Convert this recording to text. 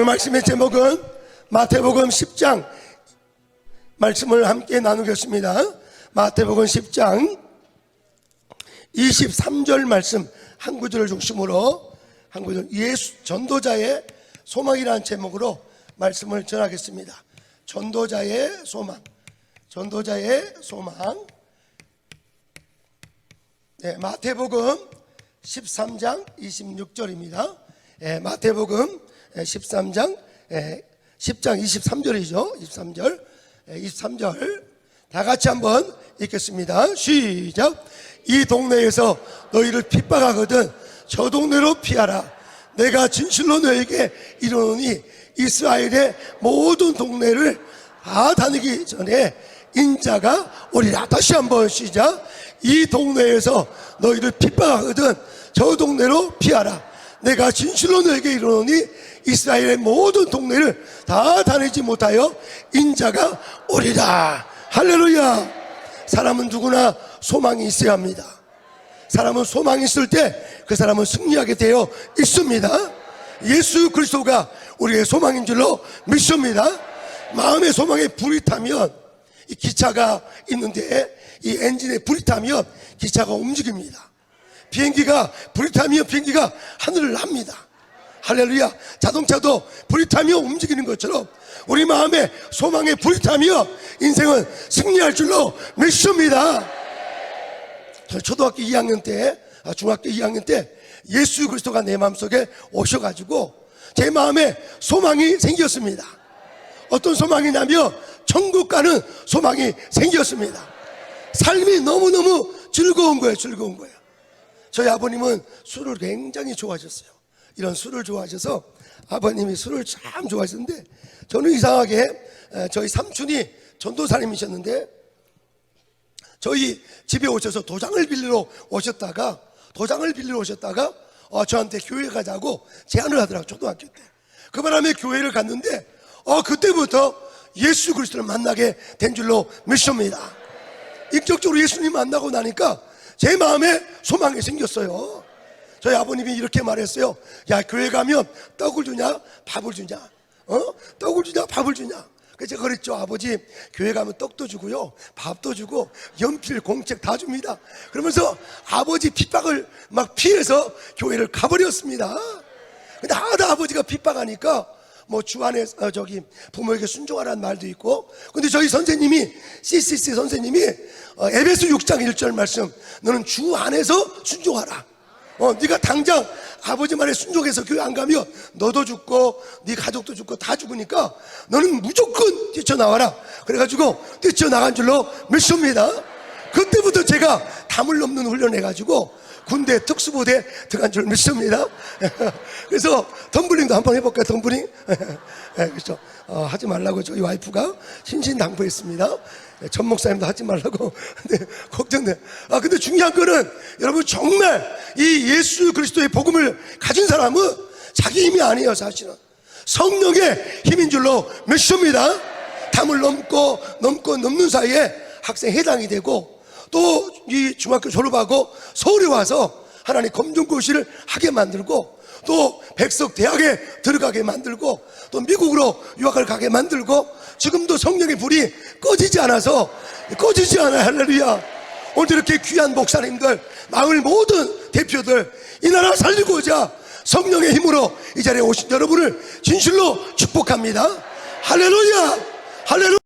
오늘 말씀의 제목은 마태복음 10장 말씀을 함께 나누겠습니다. 마태복음 10장 23절 말씀 한 구절을 중심으로 한 구절 예수 전도자의 소망이라는 제목으로 말씀을 전하겠습니다. 전도자의 소망. 전도자의 소망. 네, 마태복음 13장 26절입니다. 예, 마태복음 13장 예, 10장 23절이죠. 23절. 예, 23절. 다 같이 한번 읽겠습니다. 시작. 이 동네에서 너희를 핍박하거든 저 동네로 피하라. 내가 진실로 너에게 이르노니 이스라엘의 모든 동네를 다 다니기 전에 인자가 오리라. 다시 한번 시작. 이 동네에서 너희를 핍박하거든 저 동네로 피하라. 내가 진실로 너에게 이르노니 이스라엘의 모든 동네를 다 다니지 못하여 인자가 오리라. 할렐루야. 사람은 누구나 소망이 있어야 합니다. 사람은 소망이 있을 때 그 사람은 승리하게 되어 있습니다. 예수 그리스도가 우리의 소망인 줄로 믿습니다. 마음의 소망에 불이 타면 이 기차가 있는데 이 엔진에 불이 타면 기차가 움직입니다. 비행기가 타면 비행기가 하늘을 납니다. 할렐루야. 자동차도 타며 움직이는 것처럼 우리 마음에 불이 타며 인생은 승리할 줄로 믿습니다. 저 초등학교 2학년 때, 아, 중학교 2학년 때 예수 그리스도가 내 마음속에 오셔가지고 제 마음에 소망이 생겼습니다. 어떤 소망이냐면 천국 가는 소망이 생겼습니다. 삶이 너무너무 즐거운 거예요, 즐거운 거예요. 저희 아버님은 술을 굉장히 좋아하셨어요. 이런 술을 좋아하셔서 아버님이 술을 참 좋아하셨는데 저는 이상하게 에, 저희 삼촌이 전도사님이셨는데 저희 집에 오셔서 도장을 빌리러 오셨다가 도장을 빌리러 오셨다가 어, 저한테 교회 가자고 제안을 하더라고요 초등학교 때. 그 바람에 교회를 갔는데 어, 그때부터 예수 그리스도를 만나게 된 줄로 믿습니다. 인격적으로 예수님 만나고 나니까 제 마음에 소망이 생겼어요. 저희 아버님이 이렇게 말했어요. 야, 교회 가면 떡을 주냐? 밥을 주냐? 어? 떡을 주냐? 밥을 주냐? 그래서 제가 그랬죠. 아버지, 교회 가면 떡도 주고요. 밥도 주고, 연필, 공책 다 줍니다. 그러면서 아버지 핍박을 막 피해서 교회를 가버렸습니다. 근데 하다 아버지가 핍박하니까 뭐 주 안에 어, 저기 부모에게 순종하라는 말도 있고. 근데 저희 선생님이 CCC 선생님이 어, 에베소 6장 1절 말씀 너는 주 안에서 순종하라. 어 네가 당장 아버지 말에 순종해서 교회 안 가면 너도 죽고 네 가족도 죽고 다 죽으니까 너는 무조건 뛰쳐나와라. 그래가지고 뛰쳐나간 줄로 믿습니다? 그때부터 제가 담을 넘는 훈련을 해가지고 군대 특수부대 들어간 줄 믿습니다. 그래서 덤블링도 한번 해볼까요? 덤블링? 예, 그렇죠. 어, 하지 말라고 저희 와이프가 신신당부했습니다. 예, 전 목사님도 하지 말라고. 근데 걱정돼. 아, 근데 중요한 거는 여러분 정말 이 예수 그리스도의 복음을 가진 사람은 자기 힘이 아니에요, 사실은. 성령의 힘인 줄로 믿습니다. 담을 넘고 넘고 넘는 사이에 학생 해당이 되고 또 이 중학교 졸업하고 서울에 와서 하나님 검정고시를 하게 만들고 또 백석 대학에 들어가게 만들고 또 미국으로 유학을 가게 만들고 지금도 성령의 불이 꺼지지 않아서 꺼지지 않아요. 할렐루야. 오늘 이렇게 귀한 목사님들 마을 모든 대표들 이 나라 살리고자 성령의 힘으로 이 자리에 오신 여러분을 진실로 축복합니다. 할렐루야. 할렐루야